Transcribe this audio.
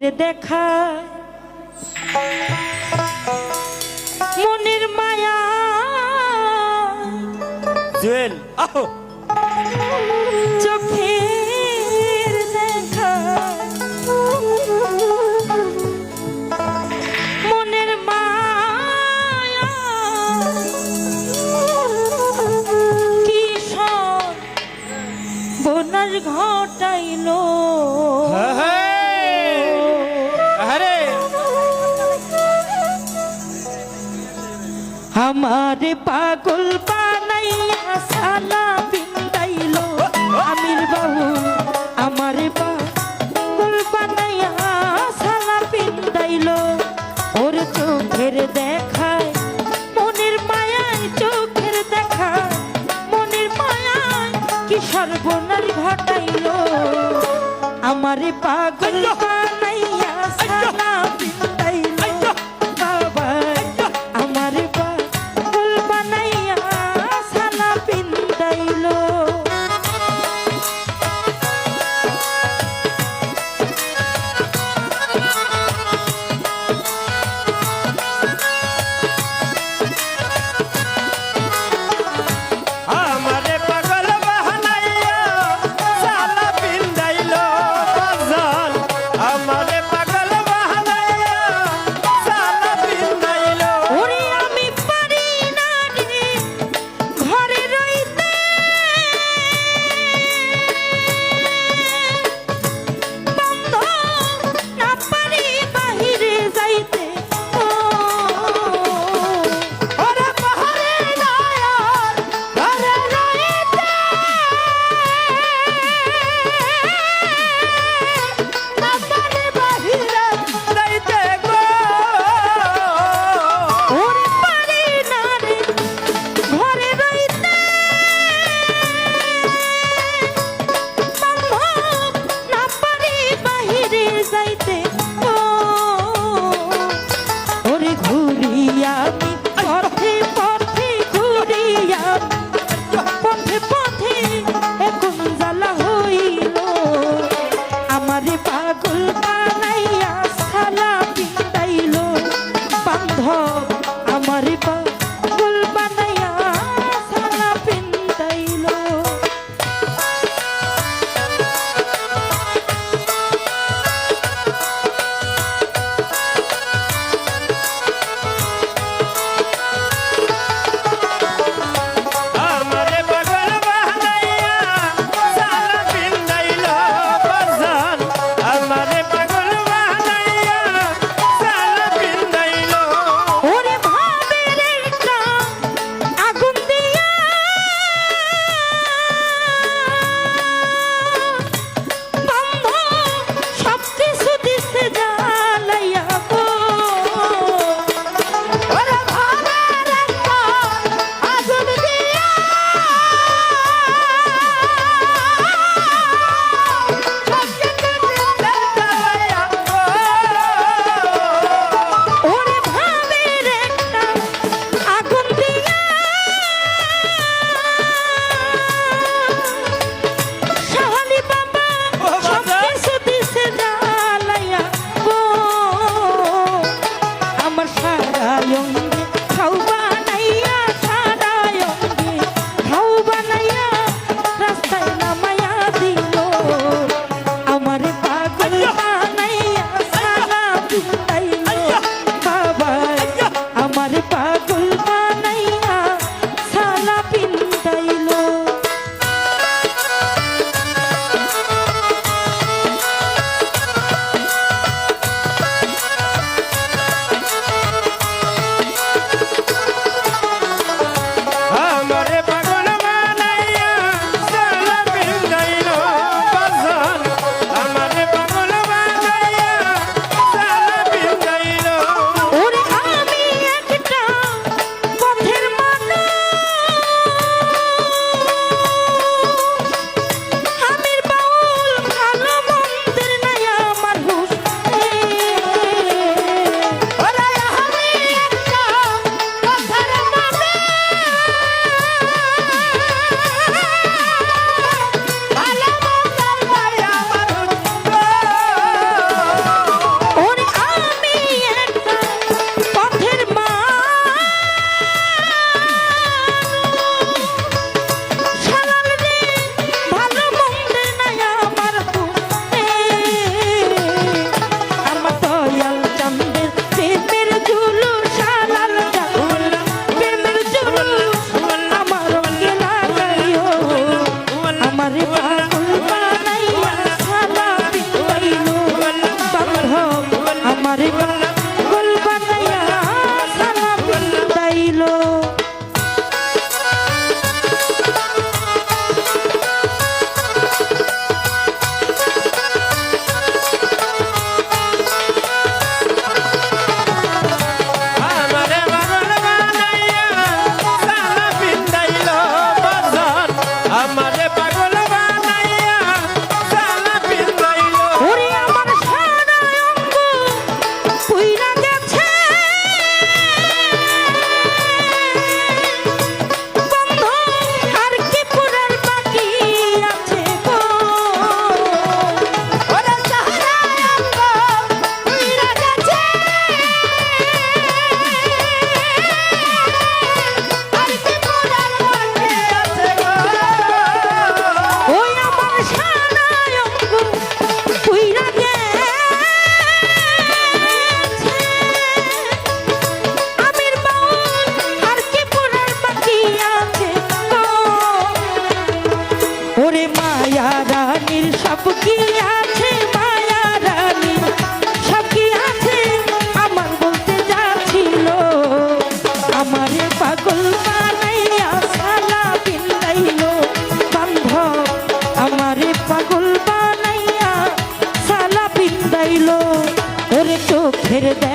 দেখা মনের মায়া। জুয়েল আহো! চোখের আমারে পাগল বানাইয়া সালা বিন্দাইলো আমির বাবু, আমারে পাগল বানাইয়া সালা বিন্দাইলো ওর চোখের দেখায় ওরে চোখের দেখায়